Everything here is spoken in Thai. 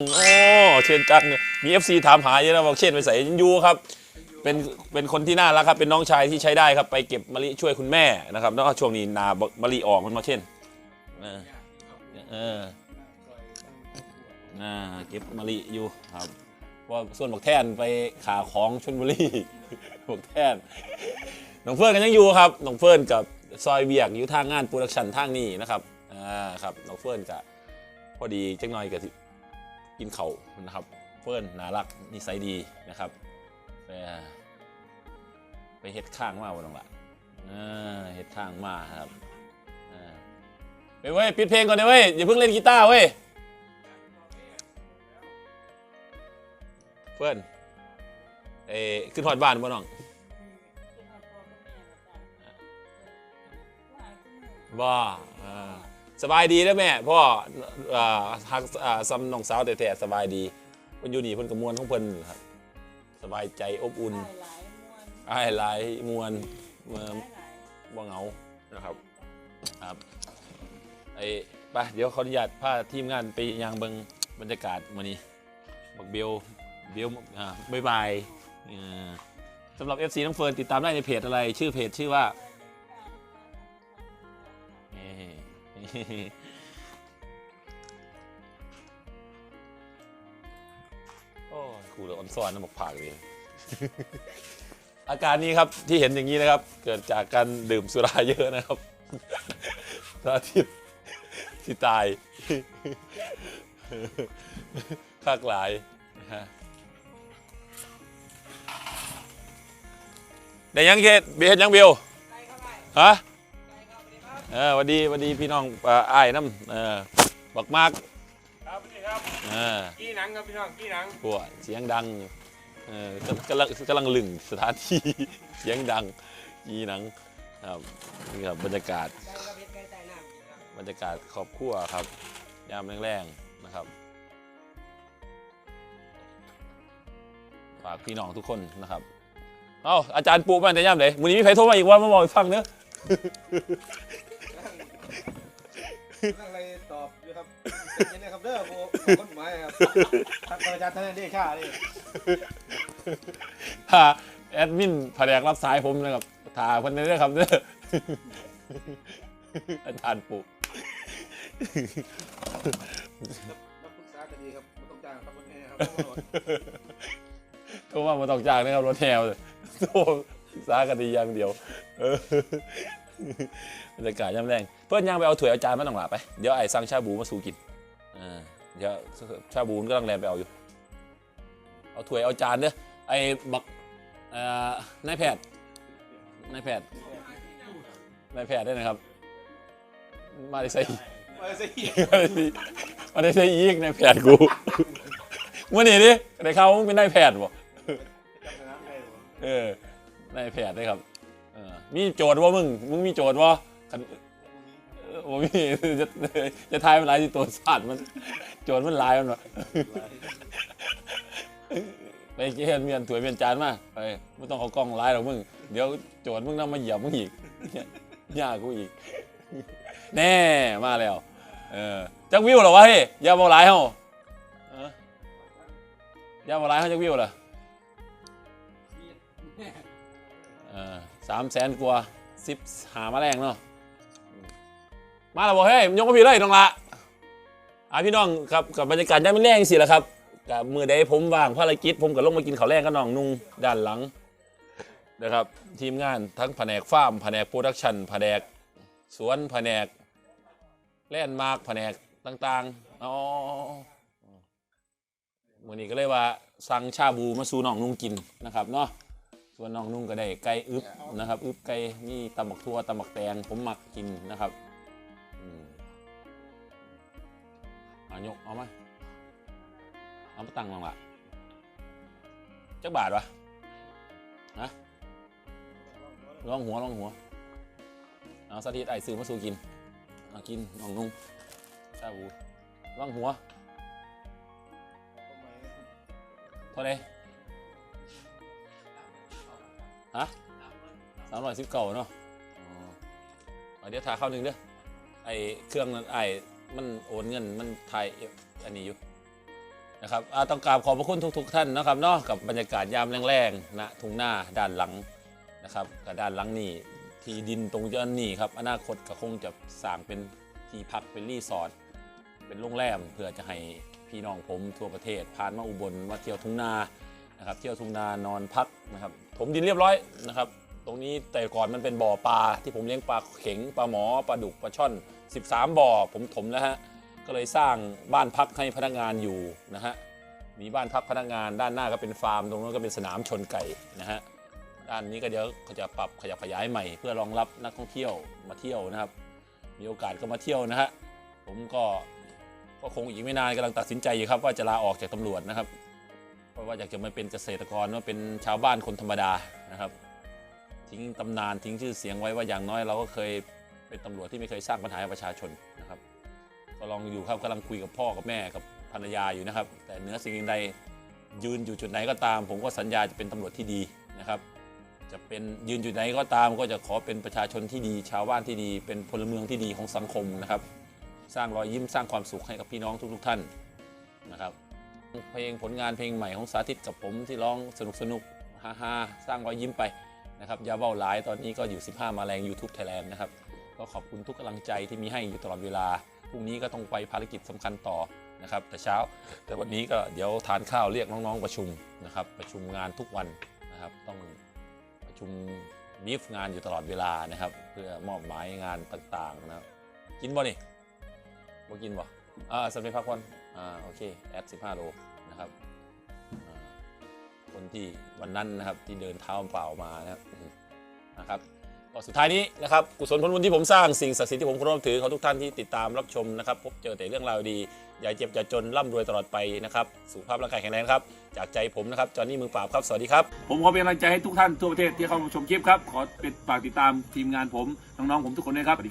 โอ้เชนจังมี FC ถามหาเยอะนะบอกเชนไปใส่ยันยูครับเป็นเป็นคนที่น่ารักครับเป็นน้องชายที่ใช้ได้ครับไปเก็บมะลิช่วยคุณแม่นะครับแล้วก็ช่วงนี้นามะลิออกมันมาเช่นเออเออน่าเก็บมะลิอยู่ครับว่าส่วนบอกแท่นไปขาของชนบุรีบอกแท่นน้องเฟิร์นกันยังอยู่ครับน้องเฟิร์นกับซอยเบียกอยู่ทางงานโปรดักชันทางนี้นะครับอ่าครับน้องเฟิร์นกับพอดีจังหน่อยกับ กินเขาวนะครับ เฟิร์นน่ารักนิสัยดีนะครับไปไปเฮ็ดข้างมาวันนึงละเออเฮ็ดข้างมาครับเออไปเว้ยปิดเพลงก่อนเลยเว้ยอย่าเพิ่งเล่นกีตาร์เว้ยเฟิร์นเอ้ขึ้นหอดบ้านบ่น้องบ่อ่า สบายดีนะแม่พ่อฮักซำน้องสาวแต่ๆสบายดีเพิ่นอยู่นี่เพิ่นกระมวลของเพิ่นครับสบายใจอบอุ่นหลายหลายมวนอ้หลายมวนเมื่อหลาบ่เหงานะครับครับไอ้ไปเดี๋ยวขออนุญาตพาทีมงานไปยังเบิงบรรยากาศมื้อนี้บักเบลเบลอ่าบ๊ายบายสำหรับ FC น้องเฟิร์นติดตามได้ในเพจอะไร ชื่อเพจชื่อว่า โอ้ยครูเหลืออ่อนซ้อนนะบอกผากเลย อาการนี้ครับที่เห็นอย่างนี้นะครับ เกิดจากการดื่มสุราเยอะนะครับสาธิตที่ตายคากหลายนะฮะได้ยังเกตเบียดยังเบลฮะ เออหวันดีหวันดีพี่น้องอ่าอ้ายน้ำเออบักมากครับนี่ครับเออกี้หนังครับพี่น้องกี้หนังปวดเสียงดังเออกำลังกำลังลึงสถานที่ เสียงดังยีหนังครับนี่ครับบรรยากาศไก่กระเพ็ดไก่ใต้น้ำบรรยากาศครอบครัวครับ ยามแรงๆนะครับฝากพี่น้องทุกคนนะครับ เอ้าอาจารย์ปูมาแต่ย่ามไหนวันนี้มีใครโทรมาอีกว่ามาบอกให้ฟังเนอะ นั่งอะไรตอบอยู่ครับเย็นนะครับเด้อโบคนหมายครับท่านอาจารย์ท่านเดชาเลยถ้าแอดมินแผนกรับสายผมนะครับถ่าคนนี้ด้วยครับเด้ออาจารย์ปูรับปรึกษากันดีครับไม่ต้องจ้างครับคนนี้ครับโทรมามาต้องจ้างนะครับรถแถวเลยโทรสากันดีอย่างเดียว เออ บรรยากาศย่ำแรงเพื่อนย่างไปเอาถ้วยเอาจานมาหน่องหลาไป เดี๋ยวไอ้สั่งชาบูมาสู่กินอ่าเดี๋ยวชาบูมันก็ต้องแลนไปเอาอยู่ เอาถ้วยเอาจานเด้อไอ้บักเอ่อนายแพทย์นายแพทย์นายแพทย์ด้วยนะครับ มาได้ใส่มาสิมาได้ใส่อีกนายแพทย์กูเมื่อนี้ดิได้เข้ามึงเป็นนายแพทย์บ่จำน้ำได้หรอเออนายแพทย์ได้ครับเออ มีโจทย์ว่ามึง มึงมีโจทย์ว่าคันเออบ่มีจะจะทายมันหลายที่ตัวสัตว์มัน โจทย์มันหลายมันวะไปเกียนเมียนถวยเมียนจานมาไปไม่ต้องเอากล้องไล่หรอกมึง เดี๋ยวโจทย์มึงนำมาเหยียบมึงอีกยากกูอีก แน่มาแล้ว เออจักวิวเหรอวะเฮ้ยยาบอกหลายเฮาอออย่าบอกหลายเฮาจักวิวเหรอ สามแสนกว่าสิบหามาแรงเนาะมาแล้วบอกเฮ้ยมันยกมาพี่เลยน้องละอะพี่น้องครับกับบรรยากาศย่ามแรงสิแหละครับกับมือใดผมว่างภารกิจผมก็ลงมากินข้าวแรงกับน้องนุ่งด้านหลังนะครับทีมงานทั้งแผนกฟาร์มแผนกโปรดักชันแผนกสวนแผนกแล่นมาร์กแผนกต่างๆอ๋อมือนี้ก็เลยว่าสั่งชาบูมาสู่น้องนุ่งกินนะครับเนาะ ส่วนน้องนุ่งก็ได้ไก่อึบนะครับอึบไก่มีตำบักทั่วตำบักแตงผมมักกินนะครับอืมอายกเอามาเอามาตั้งลงละจักบาทวะฮะลองหัวลองหัวเอาสาธิตไอซื้อมาสู่กินเอากินน้องนุ่งชาบูลองหัวเท่าไหร ฮะสามร้อยสิบเก้าเนาะอ๋อเดี๋ยวถ่ายเข้าหนึ่งเด้อไอเครื่องนั้นไอมันโอนเงินมันถ่ายอันนี้อยู่นะครับอาต้องกราบขอบพระคุณทุก ๆ ท่านนะครับเนาะกับบรรยากาศยามแรงๆณทุ่งหน้าด้านหลังนะครับกับด้านหลังนี่ที่ดินตรงย้อนนี่ครับอนาคตก็คงจะสร้างเป็นที่พักเป็นรีสอร์ทเป็นโรงแรมเพื่อจะให้พี่น้องผมทั่วประเทศผ่านมาอุบลมาเที่ยวทุ่งนานะครับเที่ยวทุ่งนานอนพักนะครับ ถมดินเรียบร้อยนะครับ ตรงนี้แต่ก่อนมันเป็นบ่อปลาที่ผมเลี้ยงปลาเข็งปลาหมอปลาดุกปลาช่อน 13 บ่อ ผมถมแล้วฮะก็เลยสร้างบ้านพักให้พนักงานอยู่นะฮะมีบ้านพักพนักงานด้านหน้าก็เป็นฟาร์มตรงนั้นก็เป็นสนามชนไก่นะฮะด้านนี้ก็เดี๋ยวเขาจะปรับขยับขยายใหม่ เพื่อรองรับนักท่องเที่ยวมาเที่ยวนะครับ มีโอกาสก็มาเที่ยวนะฮะผมก็ก็คงอีกไม่นานกำลังตัดสินใจอยู่ครับว่าจะลาออกจากตำรวจนะครับ ราะว่าอยากจะมาเป็นเกษตรกรว่าเป็นชาวบ้านคนธรรมดานะครับ ทิ้งตำนานทิ้งชื่อเสียงไว้ว่าอย่างน้อยเราก็เคยเป็นตำรวจที่ไม่เคยสร้างปัญหาให้ประชาชนนะครับก็ลองอยู่ครับกำลังคุยกับพ่อกับแม่กับภรรยาอยู่นะครับ แต่เหนือสิ่งอื่นใดยืนอยู่จุดไหนก็ตาม ผมก็สัญญาจะเป็นตำรวจที่ดีนะครับ จะเป็นยืนจุดไหนก็ตาม ก็จะขอเป็นประชาชนที่ดี ชาวบ้านที่ดี เป็นพลเมืองที่ดีของสังคมนะครับ สร้างรอยยิ้มสร้างความสุขให้กับพี่น้องทุกๆท่านนะครับ เพลงผลงานเพลงใหม่ของสาธิตกับผมที่ร้องสนุกสนุกๆฮาสร้างรอยยิ้มไปนะครับยาเบ้าหลายตอนนี้ก็อยู่ 15 มาแรง YouTube Thailand นะครับก็ขอบคุณทุกกำลังใจที่มีให้อยู่ตลอดเวลาพรุ่งนี้ก็ต้องไปภารกิจสำคัญต่อนะครับ แต่เช้า แต่วันนี้ก็เดี๋ยวทานข้าวเรียกน้องๆประชุมนะครับ ประชุมงานทุกวันนะครับ ต้องประชุมบีฟงานอยู่ตลอดเวลานะครับ เพื่อมอบหมายงานต่างๆนะครับกินบ่นี่บ่กินบ่ อ่าสำเร็จพักผ่อนอ่าโอเคแอด15 โลนะครับคนที่วันนั้นนะครับที่เดินเท้าเปล่ามานะครับนะครับก็สุดท้ายนี้นะครับกุศลผลบุญที่ผมสร้างสิ่งศักดิ์สิทธิ์ที่ผมเคารพถือขอทุกท่านที่ติดตามรับชมนะครับ พบเจอแต่เรื่องราวดี อย่าเจ็บอย่าจนร่ำรวยตลอดไปนะครับสุขภาพร่างกายแข็งแรงครับ จากใจผมนะครับจอห์นนี่มือปราบครับ สวัสดีครับ ผมขอเป็นกำลังใจให้ทุกท่านทั่วประเทศที่เข้ามาชมคลิปครับ ขอเป็นฝากติดตามทีมงานผมน้องๆผมทุกคนด้วยครับสวัสดีครับ